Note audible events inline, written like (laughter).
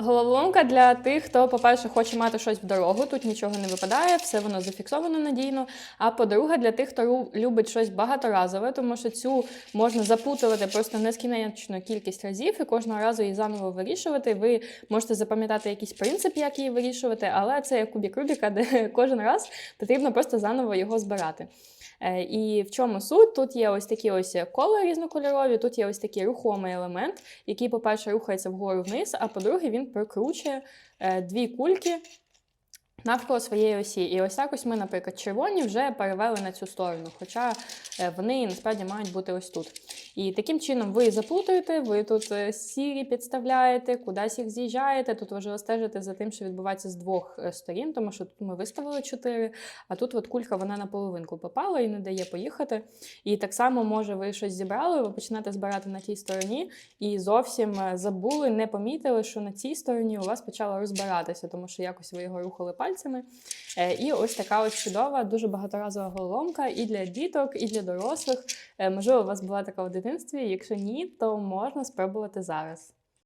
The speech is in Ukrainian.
Головоломка для тих, хто, по-перше, хоче мати щось в дорогу, тут нічого не випадає, все воно зафіксовано надійно. А по-друге, для тих, хто любить щось багаторазове, тому що цю можна запутувати просто нескінченну кількість разів і кожного разу її заново вирішувати. Ви можете запам'ятати якийсь принцип, як її вирішувати, але це як кубік Рубіка, де (laughs) кожен раз потрібно просто заново його збирати. Е, І в чому суть? Тут є ось такі ось кола різнокольорові, тут є ось такий рухомий елемент, який, по-перше, рухається вгору вниз, а по-друге, він прокручує е, дві кульки навколо своєї осі. І ось так ось ми, наприклад, червоні вже перевели на цю сторону, хоча е, вони насправді мають бути ось тут. І таким чином ви заплутуєте, ви тут е, сірі підставляєте, кудись їх з'їжджаєте. Тут важливо стежити за тим, що відбувається з двох е, сторін, тому що тут ми виставили чотири, а тут от кулька вона на половинку попала і не дає поїхати. І так само, може, ви щось зібрали, ви почнете збирати на тій стороні, і зовсім забули, не помітили, що на цій стороні у вас почало розбиратися, тому що якось ви його рухали пальцями. Е, І ось така ось чудова, дуже багаторазова головоломка і для діток, і для дорослих. Е, Можливо, у вас була така в дитинстві. Якщо ні, то можна спробувати зараз.